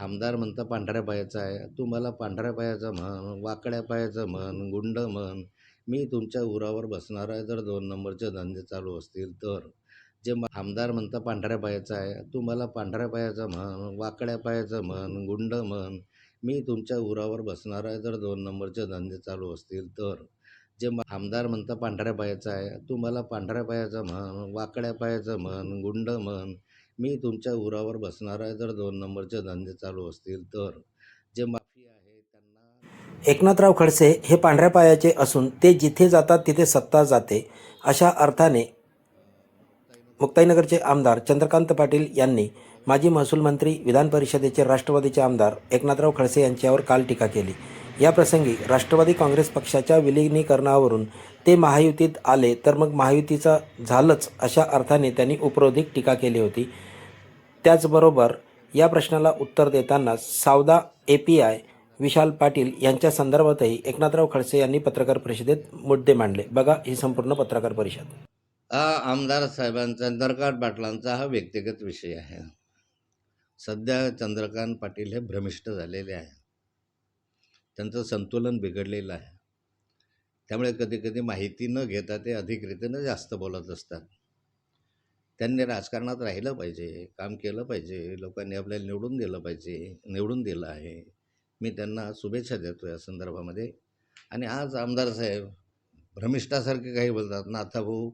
आमदार म्हणतं पांढऱ्या पायाचा आहे. तू मला पांढऱ्या पायाचा म्हण वाकड्या पायाचं म्हण गुंड म्हण. मी तुमच्या उरावर बसणार आहे. जर दोन नंबरचे धंदे चालू असतील तर. जे म- आमदार म्हणतं पांढऱ्या पायाचा आहे. तू मला पांढऱ्या पायाचा म्हण वाकड्या पायाचं म्हण गुंड म्हण. मी तुमच्या उरावर बसणार आहे. जर दोन नंबरचे धंदे चालू असतील तर. जे म- आमदार म्हणतं पांढऱ्या पायाचा आहे. तू मला पांढऱ्या पायाचा म्हण वाकड्या पायाचं म्हण गुंड म्हण. मी तुमच्या उरावर बसणार आहे. जर दोन नंबरचे धंदे चालू असतील तर. जे माफिया आहे त्यांना एकनाथराव खडसे हे पांढऱ्या पायाचे असून ते जिथे जातात तिथे सत्ता जाते अशा अर्थाने मुक्ताईनगरचे आमदार चंद्रकांत पाटील यांनी माजी महसूल मंत्री विधान परिषदेचे राष्ट्रवादीचे आमदार एकनाथराव खडसे यांच्यावर काल टीका केली. याप्रसंगी राष्ट्रवादी काँग्रेस पक्षाच्या विलिनीकरणावरून ते महायुतीत आले तर मग महायुतीचं झालंच अशा अर्थाने त्यांनी उपरोधिक टीका केली होती. त्याचबरोबर या प्रश्नाला उत्तर देताना Savda A P I Vishal Patil यांच्या संदर्भातही एकनाथराव खडसे यांनी पत्रकार परिषदेत मुद्दे मांडले. बघा ही संपूर्ण पत्रकार परिषद. हा आमदार साहेबांचा चंद्रकांत पाटलांचा हा व्यक्तिगत विषय आहे. सध्या चंद्रकांत पाटील हे भ्रमिष्ट झालेले आहे त्यांचं संतुलन बिघडलेलं आहे. त्यामुळे कधीकधी माहिती न घेता ते अधिकरीतीनं जास्त बोलत असतात. त्यांनी राजकारणात राहिलं पाहिजे काम केलं पाहिजे लोकांनी आपल्याला निवडून दिलं पाहिजे निवडून दिलं आहे. मी त्यांना शुभेच्छा देतो या संदर्भामध्ये. आणि आज आमदार साहेब भ्रमिष्ठासारखे काही बोलतात नाथाभाऊ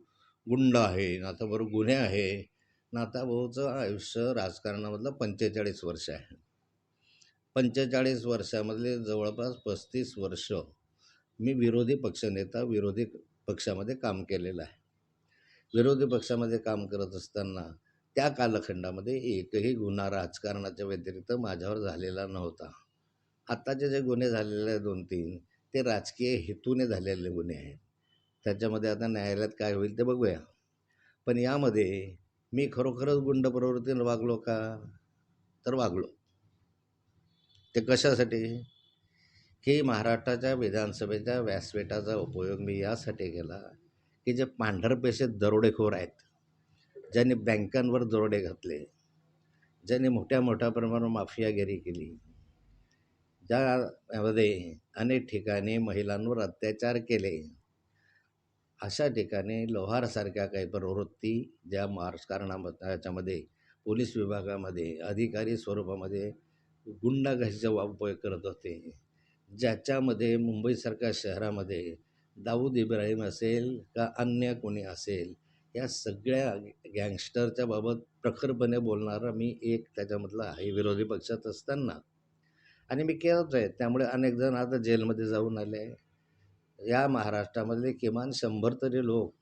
गुंड आहे नाथाभाऊ गुन्हे आहे नाथाभाऊचं आयुष्य राजकारणामधलं पंचेचाळीस वर्ष आहे. पंचेचाळीस वर्षामधले जवळपास पस्तीस वर्ष मी विरोधी पक्षनेता विरोधी पक्षामध्ये काम केलेलं आहे. विरोधी पक्षामध्ये काम करत असताना त्या कालखंडामध्ये एकही गुन्हा राजकारणाच्या व्यतिरिक्त माझ्यावर झालेला नव्हता. आत्ताचे जे गुन्हे झालेले आहेत दोन तीन ते राजकीय हेतूने झालेले गुन्हे आहेत. त्याच्यामध्ये आता न्यायालयात काय होईल ते बघूया. पण यामध्ये मी खरोखरच गुंड प्रवृत्तीनं वागलो का? तर वागलो. ते कशासाठी? की महाराष्ट्राच्या विधानसभेच्या व्यासपीठाचा उपयोग मी यासाठी केला की जे पांढरपेशे दरोडेखोर आहेत ज्यांनी बँकांवर दरोडे घातले ज्यांनी मोठ्या मोठ्या प्रमाणावर माफियागिरी केली ज्यामध्ये अनेक ठिकाणी महिलांवर अत्याचार केले अशा ठिकाणी लोहारसारख्या काही प्रवृत्ती ज्या राजकारणामध्ये याच्यामध्ये पोलीस विभागामध्ये अधिकारी स्वरूपामध्ये गुंडागीचा उपयोग करत होते. ज्याच्यामध्ये मुंबईसारख्या शहरामध्ये दाऊद इब्राहिम असेल का अन्य कोणी असेल या सगळ्या गँगस्टरच्या बाबत प्रखरपणे बोलणारा मी एक त्याच्यामधला आहे विरोधी पक्षात असताना. आणि मी केलंच आहे. त्यामुळे अनेक जण आता जेलमध्ये जाऊन आले. या महाराष्ट्रामधले किमान शंभर तरी लोक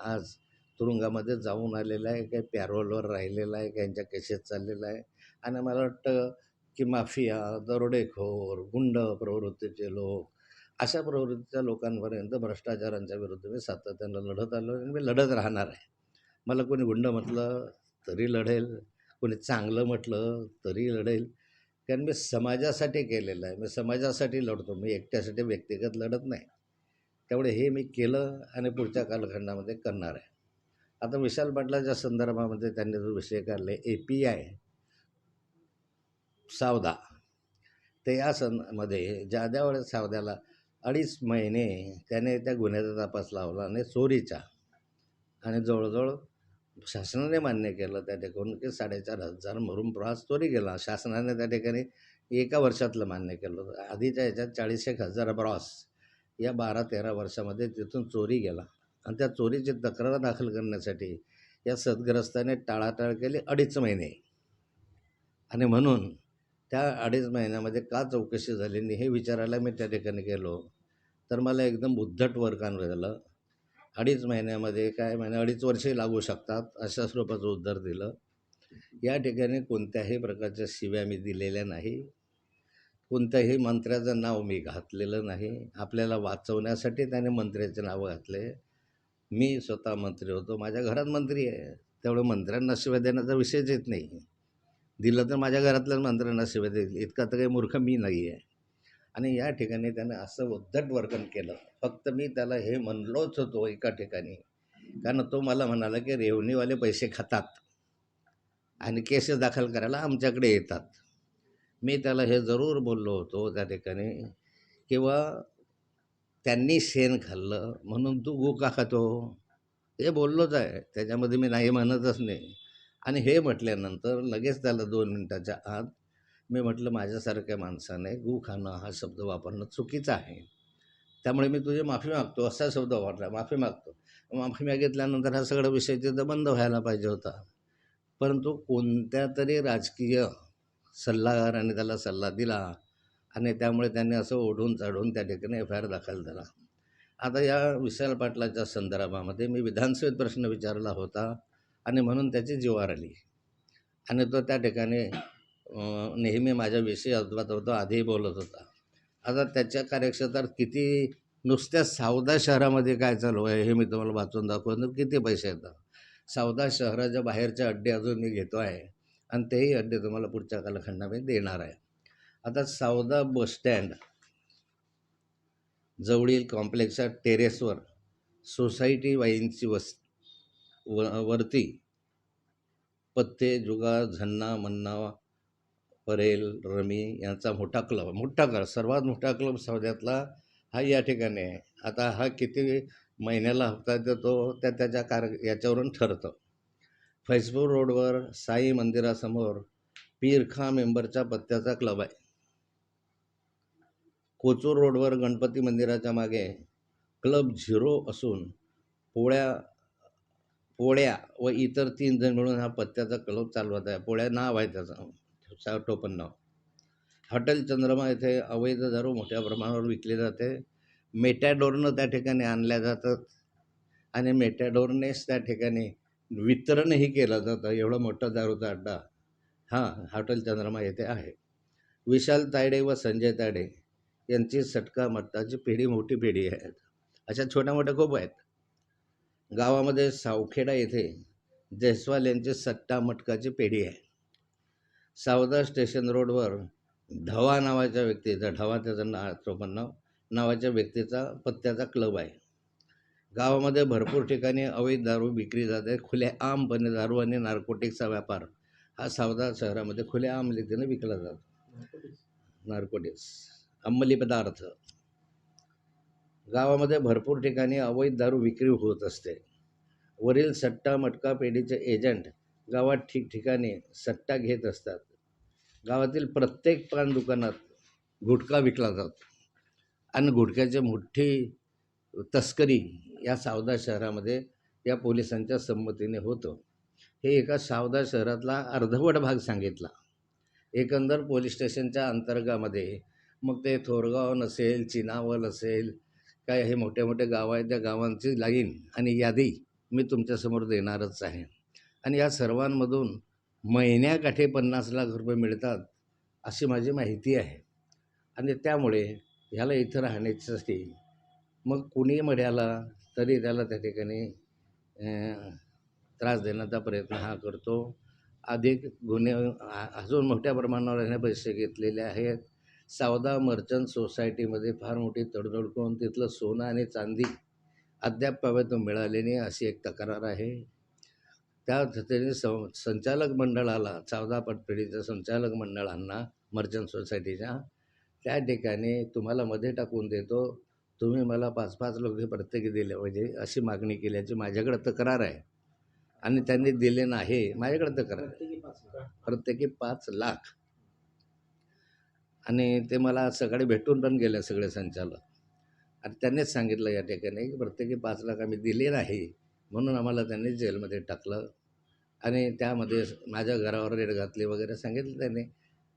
आज तुरुंगामध्ये जाऊन आलेलं आहे काही पॅरोलवर राहिलेला आहे काहींच्या केसेस चाललेला आहे आणि मला वाटतं की माफिया दरोडेखोर गुंड प्रवृत्तीचे लोक अशा प्रवृत्तीच्या लोकांपर्यंत भ्रष्टाचारांच्या विरुद्ध मी सातत्यानं लढत आलो आणि मी लढत राहणार आहे. मला कोणी गुंड म्हटलं तरी लढेल कोणी चांगलं म्हटलं तरी लढेल. कारण मी समाजासाठी केलेलं आहे. मी समाजासाठी लढतो. मी एकट्यासाठी व्यक्तिगत लढत नाही. त्यामुळे हे मी केलं आणि पुढच्या कालखंडामध्ये करणार आहे. आता विशाल पाटलाच्या संदर्भामध्ये त्यांनी जो विषय काढले ए पी आय सावदा. ते या सं मध्ये सावद्याला अडीच महिने त्याने त्या गुन्ह्याचा तपास लावला आणि चोरीचा. आणि जवळजवळ शासनाने मान्य केलं त्या ठिकाणी की साडेचार हजार मरून प्रवास चोरी गेला शासनाने त्या ठिकाणी एका वर्षातलं मान्य केलं. होतं आधीच्या ह्याच्यात चाळीस एक हजार ब्रॉस या बारा तेरा वर्षामध्ये तिथून चोरी गेला. आणि त्या चोरीची तक्रार दाखल करण्यासाठी या सदग्रस्ताने टाळाटाळ केली अडीच महिने. आणि म्हणून त्या अडीच महिन्यामध्ये का चौकशी झाली? नाही हे विचारायला मी त्या ठिकाणी गेलो. तर मला एकदम उद्धट वर्कान झालं अडीच महिन्यामध्ये काय महिने अडीच वर्षे लागू शकतात अशा स्वरूपाचं उत्तर दिलं. या ठिकाणी कोणत्याही प्रकारच्या शिव्या मी दिलेल्या नाही. कोणत्याही मंत्र्याचं नाव मी घातलेलं नाही. आपल्याला वाचवण्यासाठी त्याने मंत्र्याचे नाव घातले. मी स्वतः मंत्री होतो. माझ्या घरात मंत्री आहे. त्यामुळे मंत्र्यांना शिव्या देण्याचा विषयच येत नाही. दिलं तर माझ्या घरातल्याच मंत्र्यांना सेवा देईल म्हणजे इतका तर काही मूर्ख मी नाही आहे. आणि या ठिकाणी त्याने असं उद्धट वर्तन केलं. फक्त मी त्याला हे म्हणलोच होतो एका ठिकाणी. कारण तो मला म्हणाला की रेवणीवाले पैसे खातात. आणि केसेस दाखल करायला आमच्याकडे येतात. मी त्याला हे जरूर बोललो होतो त्या ठिकाणी किंवा त्यांनी शेण खाल्लं म्हणून तू गु का खातो. हे बोललोच आहे. त्याच्यामध्ये मी नाही म्हणतच नाही. आणि हे म्हटल्यानंतर लगेच त्याला दोन मिनटाच्या आत मी म्हटलं माझ्यासारख्या माणसाने गु खाणं हा शब्द वापरणं चुकीचं आहे. त्यामुळे मी तुझी माफी मागतो. असा शब्द वापरला माफी मागतो. माफी मागितल्यानंतर हा सगळा विषय तिथं बंद व्हायला पाहिजे होता. परंतु कोणत्या तरी राजकीय सल्लागाराने त्याला सल्ला दिला आणि त्यामुळे त्यांनी असं ओढून चढून त्या ठिकाणी एफ आय आर दाखल झाला. आता या विशाल पाटलाच्या संदर्भामध्ये मी विधानसभेत प्रश्न विचारला होता. आणि म्हणून त्याची जीवार आली. आणि तो त्या ठिकाणी नेहमी माझ्याविषयी अद्वत होतो आधीही बोलत होता. आता त्याच्या कार्यक्षेत्रात किती नुसत्या सावदा शहरामध्ये काय चालू आहे हे मी तुम्हाला वाचून दाखवतो. किती पैसे येतात? सावदा शहराच्या बाहेरचे अड्डे अजून मी घेतो आहे आणि तेही अड्डे तुम्हाला पुढच्या कालखंडामध्ये देणार आहे. आता सावदा बसस्टँड जवळील कॉम्प्लेक्सच्या टेरेसवर सोसायटी वाईनची वस व वरती पत्ते जुगार झन्ना मन्ना परेल रमी यांचा मोठा क्लब मोठा क्लब सर्वात मोठा क्लब सौद्यातला हा या ठिकाणी आहे. आता हा किती महिन्याला हप्ता देतो त्या त्याच्या कार याच्यावरून ठरतं. फैजपूर रोडवर साई मंदिरासमोर पीरखा मेंबरच्या पत्त्याचा क्लब आहे. कोचूर रोडवर गणपती मंदिराच्या मागे क्लब झिरो असून पोळ्या पोळ्या व इतर तीन जण मिळून हा पत्त्याचा क्लब चालवत आहे. पोळ्या नाव आहे त्याचं. टोपण नाव हॉटेल चंद्रमा येथे अवैध दारू मोठ्या प्रमाणावर विकले जाते. मेटॅडोरनं त्या ठिकाणी आणल्या जातात आणि मेटॅडोरनेच त्या ठिकाणी वितरणही केलं जातं. एवढं मोठं दारूचा अड्डा हा हॉटेल चंद्रमा येथे आहे. विशाल तायडे व संजय तायडे यांची सटका मट्टाची पिढी मोठी पिढी आहे. अशा छोट्या मोठ्या खूप आहेत. गावामध्ये सावखेडा येथे जयस्वाल यांची सट्टा मटकाची पेढी आहे. सावदा स्टेशन रोडवर ढवा नावाच्या व्यक्तीचा ढवा त्याचं ना चोपन्न नाव नावाच्या व्यक्तीचा पत्त्याचा क्लब आहे. गावामध्ये भरपूर ठिकाणी अवैध दारू विक्री जाते खुले आमपणे दारू आणि नार्कोटिक्सचा व्यापार हा सावदा शहरामध्ये खुल्या आम रीतीने विकला जातो. नार्कोटिक्स अंमली पदार्थ. गावामध्ये भरपूर ठिकाणी अवैध दारू विक्री होत असते. वरील सट्टा मटका पेढीचे एजंट गावात ठिकठिकाणी सट्टा घेत असतात. गावातील प्रत्येक पान दुकानात गुटखा विकला जातो. आणि गुटख्याची मोठी तस्करी या सावदा शहरामध्ये या पोलिसांच्या संमतीने होतं. हे एका सावदा शहरातला अर्धवट भाग सांगितला. एकंदर पोलीस स्टेशनच्या अंतर्गामध्ये मग ते थोरगाव नसेल चिनावल असेल काय हे मोठे मोठे गाव आहेत त्या गावांची लाईन आणि यादी मी तुमच्यासमोर देणारच आहे. आणि या सर्वांमधून महिन्याकाठी पन्नास लाख रुपये मिळतात अशी माझी माहिती आहे. आणि त्यामुळे ह्याला इथं राहण्यासाठी मग कुणी मढ्याला तरी त्याला त्या ठिकाणी त्रास देण्याचा प्रयत्न हा करतो. अधिक गुन्हे अजून मोठ्या प्रमाणावर याने पैसे घेतलेले आहेत. सावदा मर्चंट सोसायटीमध्ये फार मोठी तडजोड करून तिथलं सोनं आणि चांदी अद्याप पाव्यातून मिळाली नाही अशी एक तक्रार आहे. त्या त्याने सं संचालक मंडळाला सावदा पटपेढीच्या संचालक मंडळांना मर्चंट सोसायटीच्या त्या ठिकाणी तुम्हाला मध्ये टाकून देतो. तुम्ही मला पाच पाच लोक प्रत्येकी दिले पाहिजे अशी मागणी केल्याची माझ्याकडे तक्रार आहे. आणि त्यांनी दिले नाही माझ्याकडे तक्रार आहे. प्रत्येकी पाच लाख. आणि ते मला आज सकाळी भेटून पण गेले सगळे संचालक. आणि त्यांनीच सांगितलं या ठिकाणी की प्रत्येकी पाच लाख आम्ही दिले नाही म्हणून आम्हाला त्यांनी जेलमध्ये टाकलं. आणि त्यामध्ये माझ्या घरावर रेड घातली वगैरे सांगितलं त्याने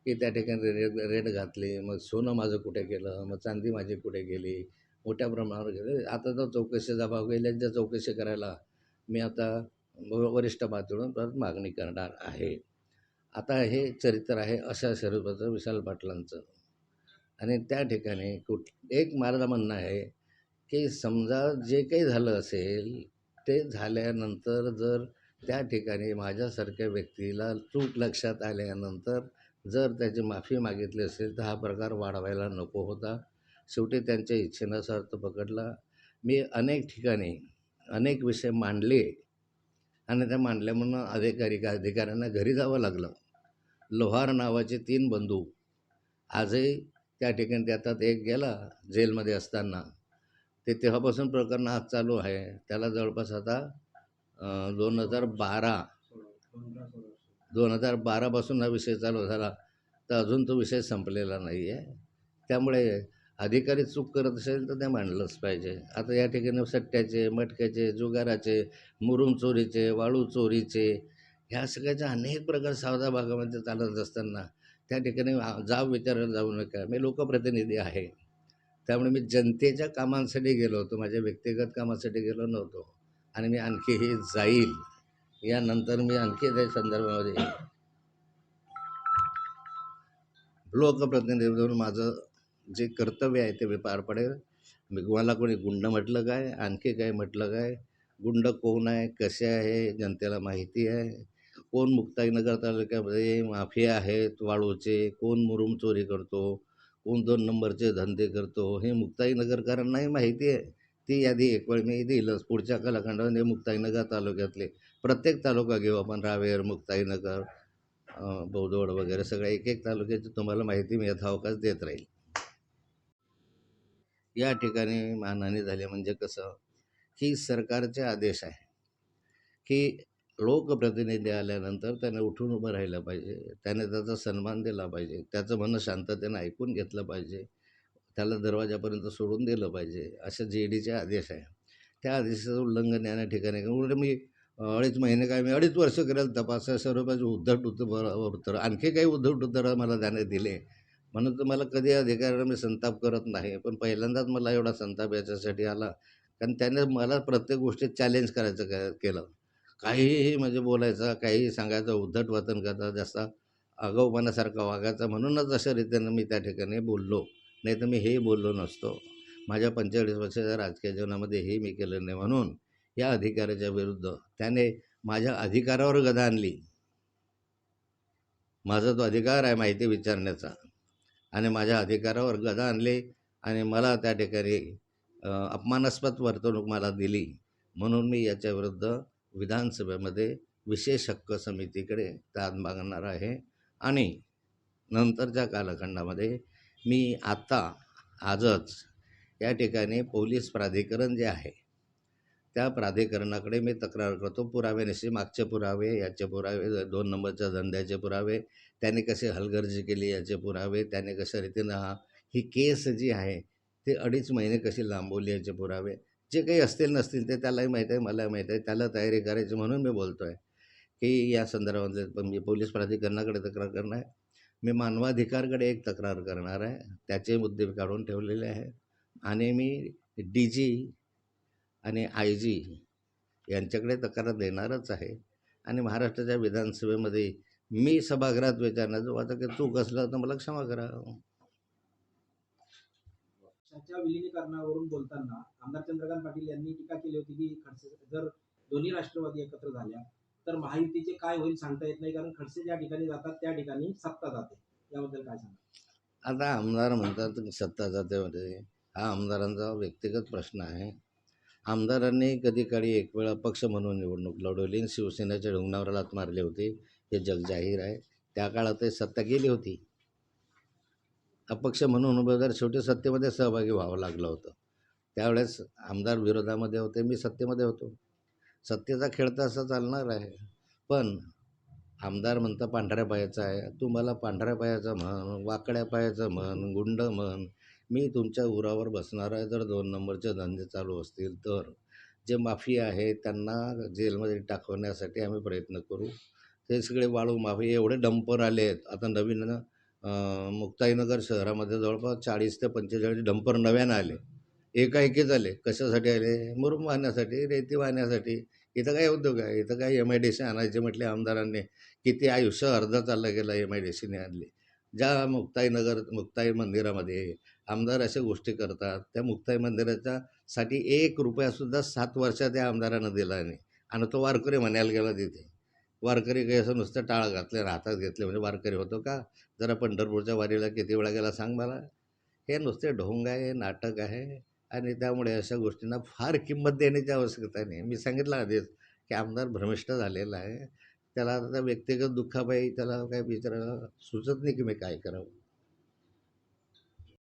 की त्या ठिकाणी रेड रेड घातली मग सोनं माझं कुठे केलं मग चांदी माझी कुठे गेली मोठ्या प्रमाणावर गेले. आता तर चौकशीचा भाव गेल्याच्या चौकशी करायला मी आता व- वरिष्ठ पातळीवरून परत मागणी करणार आहे. आता हे चरित्र आहे अशा स्वरूपाचं विशाल पाटलांचं. आणि त्या ठिकाणी कुठ एक माझं म्हणणं आहे की समजा जे काही झालं असेल ते झाल्यानंतर जर त्या ठिकाणी माझ्यासारख्या व्यक्तीला चूक लक्षात आल्यानंतर जर त्याची माफी मागितली असेल तर हा प्रकार वाढवायला नको होता. शेवटी त्यांच्या इच्छेनं अर्थ पकडला. मी अनेक ठिकाणी अनेक विषय मांडले आणि त्या मांडल्यामुळं अधिकारी अधिकाऱ्यांना घरी जावं लागलं. लोहार नावाचे तीन बंधू आजही त्या ठिकाणी त्यातात एक गेला जेलमध्ये असताना. ते तेव्हापासून प्रकरण आज चालू आहे. त्याला जवळपास आता दोन हजार बारा दोन हजार बारापासून हा विषय चालू झाला. तर अजून तो विषय संपलेला नाही आहे. त्यामुळे अधिकारी चूक करत असेल तर ते मांडलंच पाहिजे. आता या ठिकाणी सट्ट्याचे मटक्याचे जुगाराचे मुरुम चोरीचे वाळू चोरीचे ह्या सगळ्याच्या अनेक प्रकार सावधा भागामध्ये चालत असताना त्या ठिकाणी जाब विचारायला जाऊ नका. मी लोकप्रतिनिधी आहे. त्यामुळे मी जनतेच्या कामांसाठी गेलो होतो. माझ्या व्यक्तिगत कामासाठी गेलो नव्हतो. आणि मी आणखीही जाईल. यानंतर मी आणखी त्या संदर्भामध्ये लोकप्रतिनिधी म्हणून माझं जे कर्तव्य आहे ते मी पार पडेल. मी मला कोणी गुंड म्हटलं काय? आणखी काय म्हटलं काय? गुंड कोण आहे? कसे आहे? जनतेला माहिती आहे. कोण मुक्ताईनगर तालुक्यामध्ये माफिया आहेत वाळूचे कोण मुरुम चोरी करतो कोण दोन नंबरचे धंदे करतो हे मुक्ताईनगरकरांनाही माहिती आहे. ती यादी एक वेळ मी देईलच पुढच्या कलाखंडामध्ये मुक्ताईनगर तालुक्यातले प्रत्येक तालुका घेऊ आपण. रावेर मुक्ताईनगर अं, वगैरे सगळ्या एक एक तालुक्याची तुम्हाला माहिती मी यथावकाश देत राहील. या ठिकाणी मानहानी झाली म्हणजे कसं? की सरकारचे आदेश आहे की लोकप्रतिनिधी आल्यानंतर त्याने उठून उभं राहिलं पाहिजे. त्याने त्याचा सन्मान दिला पाहिजे. त्याचं म्हणणं शांततेनं ऐकून घेतलं पाहिजे. त्याला दरवाजापर्यंत सोडून दिलं पाहिजे असे जे डीचे आदेश आहे. त्या आदेशाचं उल्लंघन या ठिकाणी उलट मी अडीच महिने काय मी अडीच वर्ष करेल तपास सर्व पाहिजे उद्धट उत्तर उत्तर आणखी काही उद्धट उत्तर मला त्याने दिले. म्हणून तर मला कधी अधिकाऱ्यांना मी संताप करत नाही पण पहिल्यांदाच मला एवढा संताप याच्यासाठी आला. कारण त्याने मला प्रत्येक गोष्टीत चॅलेंज करायचं केलं. काहीही म्हणजे बोलायचं काहीही सांगायचं उद्धट वतन करता जास्त आगाऊपणासारखा वागायचा म्हणूनच अशा रीतीनं मी त्या ठिकाणी बोललो. नाही तर मी हेही बोललो नसतो. माझ्या पंचेचाळीस वर्षाच्या राजकीय जीवनामध्ये हे मी केलं नाही म्हणून या अधिकाऱ्याच्या विरुद्ध त्याने माझ्या अधिकारावर गदा आणली. माझा तो अधिकार आहे माहिती विचारण्याचा. आणि माझ्या अधिकारावर गदा आणली आणि मला त्या ठिकाणी अपमानास्पद वर्तणूक मला दिली म्हणून मी याच्या विरुद्ध विधानसभेमध्ये विशेष हक्क समितीकडे दाद मागणार आहे. आणि नंतरच्या कालखंडामध्ये मी आत्ता आजच या ठिकाणी पोलीस प्राधिकरण जे आहे त्या प्राधिकरणाकडे मी तक्रार करतो. पुराव्यानिशी मागचे पुरावे याचे पुरावे दोन नंबरच्या धंद्याचे पुरावे त्याने कशी हलगर्जी केली याचे पुरावे त्याने कशा रीतीनं हा ही केस जी आहे ते अडीच महिने कशी लांबवली याचे पुरावे जे काही असतील नसतील ते त्यालाही माहीत आहे मला माहीत आहे. त्याला तयारी करायची म्हणून मी बोलतो आहे की या संदर्भातले पण मी पोलीस प्राधिकरणाकडे तक्रार करणार आहे. मी मानवाधिकारकडे एक तक्रार करणार आहे. त्याचे मुद्दे काढून ठेवलेले आहे आणि मी डी जी आणि आय जी यांच्याकडे तक्रार देणारच आहे. आणि महाराष्ट्राच्या विधानसभेमध्ये मी सभागृहात विचारणार आता काही चूक असला तर मला क्षमा करा. पक्षाच्या विलीनीकरणावरून बोलताना आमदार चंद्रकांत पाटील यांनी टीका केली होती की खडसे जर दोन्ही राष्ट्रवादी एकत्र झाल्या तर महायुतीचे काय होईल सांगता येत नाही कारण खडसे ज्या ठिकाणी जातात त्या ठिकाणी सत्ता जाते. याबद्दल काय सांगा आता आमदार म्हणतात सत्ता सत्ता जातेमध्ये म्हणजे हा आमदारांचा व्यक्तिगत प्रश्न आहे. आमदारांनी कधी काळी एक वेळा पक्ष म्हणून निवडणूक लढवली शिवसेनेच्या ढुंगणावर लात मारली होती. हे जगजाहीर आहे. त्या काळात सत्ता गेली होती. अपक्ष म्हणून उमेदवार शेवटी सत्तेमध्ये सहभागी व्हावं लागलं होतं. त्यावेळेस आमदार विरोधामध्ये होते मी सत्तेमध्ये होतो. सत्तेचा खेळ तर असा चालणार आहे. पण आमदार म्हणता पांढऱ्या पायाचा आहे. तू मला पांढऱ्या पायाचा म्हण वाकड्या पायाचा म्हण गुंड म्हण. मी तुमच्या उरावर बसणार आहे. जर दोन नंबरचे धंदे चालू असतील तर. जे माफिया आहे त्यांना जेलमध्ये टाकवण्यासाठी आम्ही प्रयत्न करू. ते सगळे वाळू माफी एवढे डंपर आले आहेत आता नवीन मुक्ताईनगर शहरामध्ये जवळपास चाळीस ते पंचेचाळीस म्हणजे डंपर नव्यानं आले. एकाएकी झाले कशासाठी आले? मुरुम वाहण्यासाठी रेती वाहण्यासाठी. इथं काय उद्योग आहे? इथं काय एम आय डी सी आणायचे म्हटले आमदारांनी? किती आयुष्य अर्धा चालला गेला एम आय डी सीने आणली. ज्या मुक्ताईनगर मुक्ताई मंदिरामध्ये आमदार अशा गोष्टी करतात त्या मुक्ताई मंदिराच्या साठी एक रुपयासुद्धा सात वर्षात त्या आमदारानं दिला नाही. आणि तो वारकरी म्हणायला गेला तिथे. वारकरी काही असं नुसतं टाळ घातले आणि हातात घेतले म्हणजे वारकरी होतो का? जरा पंढरपूरच्या वारीला किती वेळा गेला सांग मला. हे नुसते ढोंग आहे नाटक आहे आणि त्यामुळे अशा गोष्टींना फार किंमत देण्याची आवश्यकता नाही मी सांगितलं आधीच की आमदार भ्रमिष्ट झालेला आहे. त्याला आता व्यक्तिगत दुःखापायी त्याला काय विचारायला सुचत नाही की मी काय करावं.